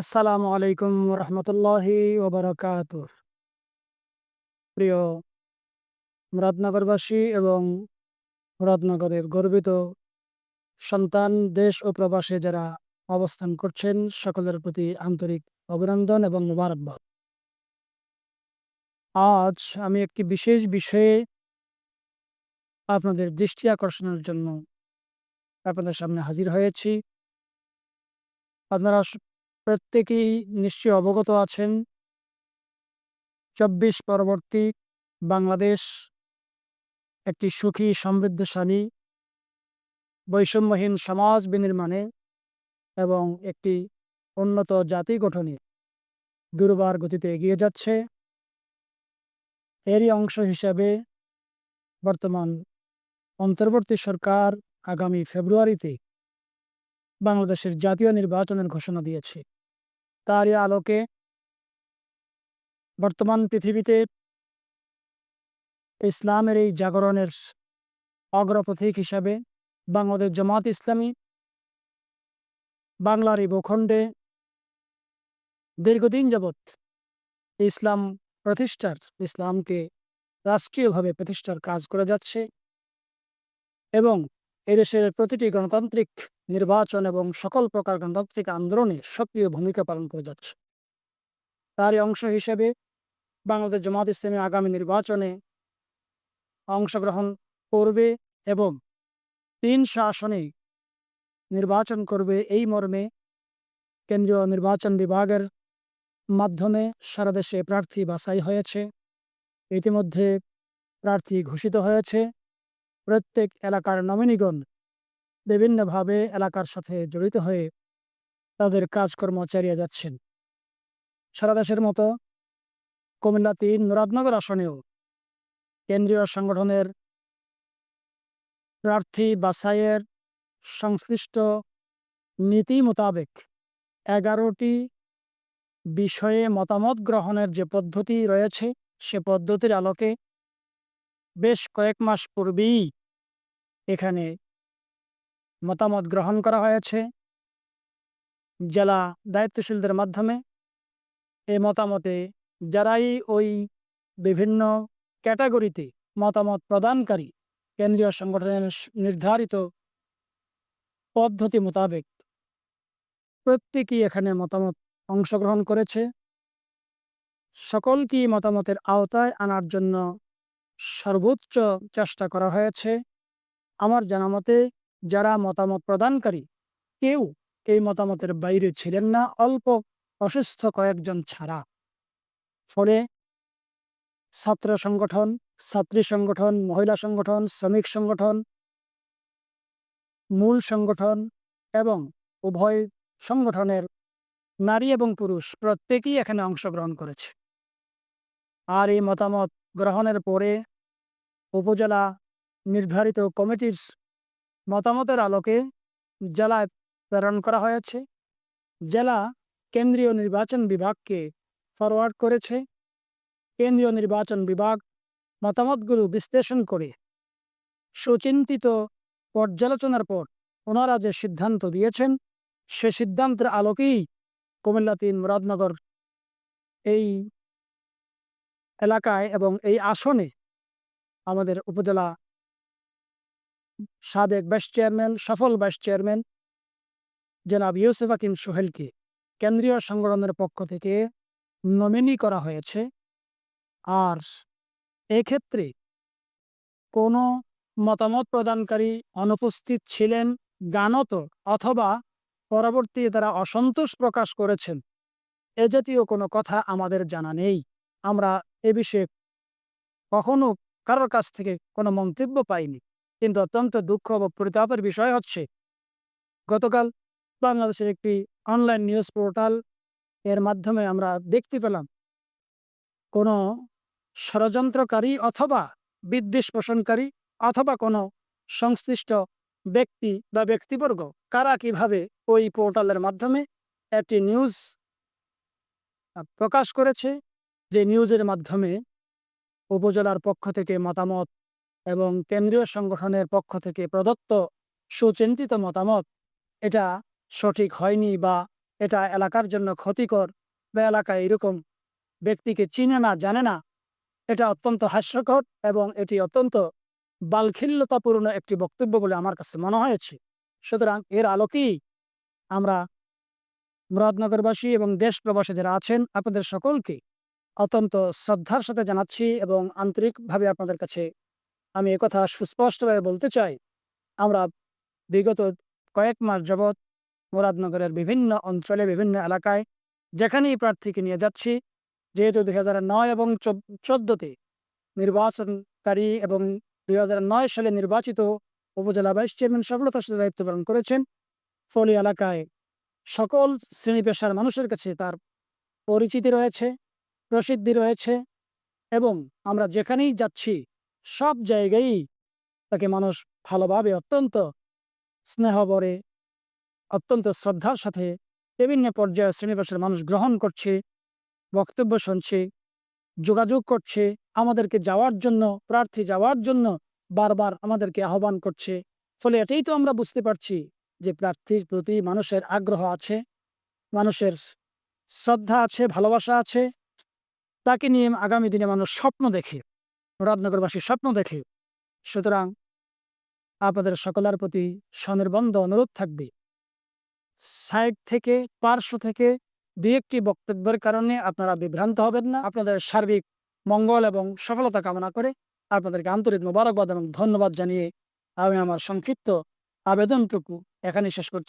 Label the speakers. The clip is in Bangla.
Speaker 1: আসসালামু আলাইকুম রহমতুল্লাহি ওবরাকাত। প্রিয় মুরাদনগরবাসী এবং মুরাদনগরের গর্বিত সন্তান, দেশ ও প্রবাসে যারা অবস্থান করছেন, সকলের প্রতি আন্তরিক অভিনন্দন এবং মুবারকবাদ। আজ আমি একটি বিশেষ বিষয়ে আপনাদের দৃষ্টি আকর্ষণের জন্য আপনাদের সামনে হাজির হয়েছি। আপনারা প্রত্যেকেই নিশ্চয়ই অবগত আছেন। চব্বিশ পরবর্তী বাংলাদেশ একটি সুখী, সমৃদ্ধশালী, বৈষম্যহীন সমাজ বিনির্মাণে এবং একটি উন্নত জাতি গঠনে দুর্বার গতিতে এগিয়ে যাচ্ছে। এরই অংশ হিসাবে বর্তমান অন্তর্বর্তী সরকার আগামী ফেব্রুয়ারিতে বাংলাদেশের জাতীয় নির্বাচনের ঘোষণা দিয়েছে। তারই আলোকে বর্তমান পৃথিবীতে ইসলামের এই জাগরণের অগ্রপথিক হিসাবে বাংলাদেশ জামাত ইসলামী বাংলার এই ভূখণ্ডে দীর্ঘদিন যাবৎ ইসলাম প্রতিষ্ঠার, ইসলামকে রাষ্ট্রীয়ভাবে প্রতিষ্ঠার কাজ করে যাচ্ছে এবং এদেশের প্রতিটি গণতান্ত্রিক নির্বাচন এবং সকল প্রকার গণতান্ত্রিক আন্দোলনে সক্রিয় ভূমিকা পালন করে যাচ্ছে। তারই অংশ হিসেবে বাংলাদেশ জামাত ইসলামী আগামী নির্বাচনে অংশগ্রহণ করবে এবং তিন শাসনে নির্বাচন করবে এই মর্মে কেন্দ্রীয় নির্বাচন বিভাগের মাধ্যমে সারা দেশে প্রার্থী বাছাই হয়েছে। ইতিমধ্যে প্রার্থী ঘোষিত হয়েছে। প্রত্যেক এলাকার নমিনিগণ বিভিন্নভাবে এলাকার সাথে জড়িত হয়ে তাদের কাজকর্ম চালিয়ে যাচ্ছেন। সারা দেশের মতো কুমিল্লা তিন, মুরাদনগর আসনেও কেন্দ্রীয় সংগঠনের প্রার্থী বাছাইয়ের সংশ্লিষ্ট নীতি মোতাবেক এগারোটি বিষয়ে মতামত গ্রহণের যে পদ্ধতি রয়েছে, সে পদ্ধতির আলোকে বেশ কয়েক মাস পূর্বেই এখানে মতামত গ্রহণ করা হয়েছে। জেলা দায়িত্বশীলদের মাধ্যমে এই মতামতে যারাই ওই বিভিন্ন ক্যাটাগরিতে মতামত প্রদানকারী কেন্দ্রীয় সংগঠনের নির্ধারিত পদ্ধতি মোতাবেক প্রত্যেকেই এখানে মতামত অংশগ্রহণ করেছে। সকলকেই মতামতের আওতায় আনার জন্য সর্বোচ্চ চেষ্টা করা হয়েছে। আমার জানা মতে যারা মতামত প্রদানকারী, কেউ এই মতামতের বাইরে ছিলেন না, অল্প অসুস্থ কয়েকজন ছাড়া। ফলে ছাত্র সংগঠন, ছাত্রী সংগঠন, মহিলা সংগঠন, শ্রমিক সংগঠন, মূল সংগঠন এবং উভয় সংগঠনের নারী এবং পুরুষ প্রত্যেকেই এখানে অংশগ্রহণ করেছে। আর এই মতামত গ্রহণের পরে উপজেলা নির্ধারিত কমিটির মতামতের আলোকে জেলায় প্রেরণ করা হয়েছে। জেলা কেন্দ্রীয় নির্বাচন বিভাগকে ফরওয়ার্ড করেছে। কেন্দ্রীয় নির্বাচন বিভাগ মতামতগুলো বিশ্লেষণ করে সুচিন্তিত পর্যালোচনার পর ওনারা যে সিদ্ধান্ত দিয়েছেন, সে সিদ্ধান্তের আলোকেই কুমিল্লা তিন মুরাদনগর এই এলাকায় এবং এই আসনে আমাদের উপজেলা সাবেক ভাইস চেয়ারম্যান, সফল ভাইস চেয়ারম্যান জনাব ইউসুফ হাকিম সোহেলকে কেন্দ্রীয় সংগঠনের পক্ষ থেকে নমিনি করা হয়েছে। আর এক্ষেত্রে কোনো মতামত প্রদানকারী অনুপস্থিত ছিলেন, গানত অথবা পরবর্তী তারা অসন্তোষ প্রকাশ করেছেন, এ জাতীয় কোনো কথা আমাদের জানা নেই। আমরা এ বিষয়ে কখনো কারোর কাছ থেকে কোনো মন্তব্য পাইনি। কিন্তু অত্যন্ত দুঃখ ও পরিতাপের বিষয় হচ্ছে, গতকাল বাংলাদেশের একটি অনলাইন নিউজ পোর্টাল এর মাধ্যমে আমরা দেখতে পেলাম, কোনো ষড়যন্ত্রকারী অথবা বিদ্বেষ পোষণকারী অথবা কোনো সংশ্লিষ্ট ব্যক্তি বা ব্যক্তিবর্গ কারা কীভাবে ওই পোর্টালের মাধ্যমে একটি নিউজ প্রকাশ করেছে, যে নিউজের মাধ্যমে উপজেলার পক্ষ থেকে মতামত এবং কেন্দ্রীয় সংগঠনের পক্ষ থেকে প্রদত্ত সুচিন্তিত মতামত, এটা সঠিক হয়নি বা এটা এলাকার জন্য ক্ষতিকর বা এলাকায় এরকম ব্যক্তিকে চিনে না, জানে না, এটা অত্যন্ত হাস্যকর এবং এটি অত্যন্ত বালখিল্যতাপূর্ণ একটি বক্তব্য বলে আমার কাছে মনে হয়েছে। সুতরাং এর আলোকেই আমরা মুরাদনগরবাসী এবং দেশ প্রবাসী যারা আছেন, আপনাদের সকলকে অত্যন্ত শ্রদ্ধার সাথে জানাচ্ছি এবং আন্তরিকভাবে আপনাদের কাছে আমি একথা সুস্পষ্টভাবে বলতে চাই। আমরা বিগত কয়েক মাস যাবৎ মুরাদনগরের বিভিন্ন অঞ্চলে, বিভিন্ন এলাকায় যেখানেই প্রার্থীকে নিয়ে যাচ্ছি, যেহেতু দুই নয় এবং চোদ্দোতে নির্বাচনকারী এবং দুই নয় সালে নির্বাচিত উপজেলা ভাইস চেয়ারম্যান সফলতার সাথে দায়িত্ব পালন করেছেন, ফলে এলাকায় সকল শ্রেণি পেশার মানুষের কাছে তার পরিচিতি রয়েছে, প্রসিদ্ধি রয়েছে এবং আমরা যেখানেই যাচ্ছি সব জায়গায়ই তাকে মানুষ ভালোভাবে অত্যন্ত স্নেহ স্নেহবরে অত্যন্ত শ্রদ্ধার সাথে বিভিন্ন পর্যায়ে শ্রেণি পেশার মানুষ গ্রহণ করছে, বক্তব্য শুনছে, যোগাযোগ করছে, আমাদেরকে যাওয়ার জন্য, প্রার্থী যাওয়ার জন্য বারবার আমাদেরকে আহ্বান করছে। ফলে এটাই তো আমরা বুঝতে পারছি যে প্রার্থীর প্রতি মানুষের আগ্রহ আছে, মানুষের শ্রদ্ধা আছে, ভালোবাসা আছে। তাকে নিয়ে আগামী দিনে মানুষ স্বপ্ন দেখে। মুরাদনগরবাসী স্বপ্ন দেখে। সুতরাং আপনাদের সকলের প্রতি স্বনির্বন্ধ অনুরোধ থাকবে। সাইড থেকে পার্শ্ব থেকে দু একটি বক্তব্যের কারণে আপনারা বিভ্রান্ত হবেন না। আপনাদের সার্বিক মঙ্গল এবং সফলতা কামনা করে আপনাদেরকে আন্তরিক মোবারকবাদ এবং ধন্যবাদ জানিয়ে আমি আমার সংক্ষিপ্ত আবেদনটুকু এখানে শেষ করছি।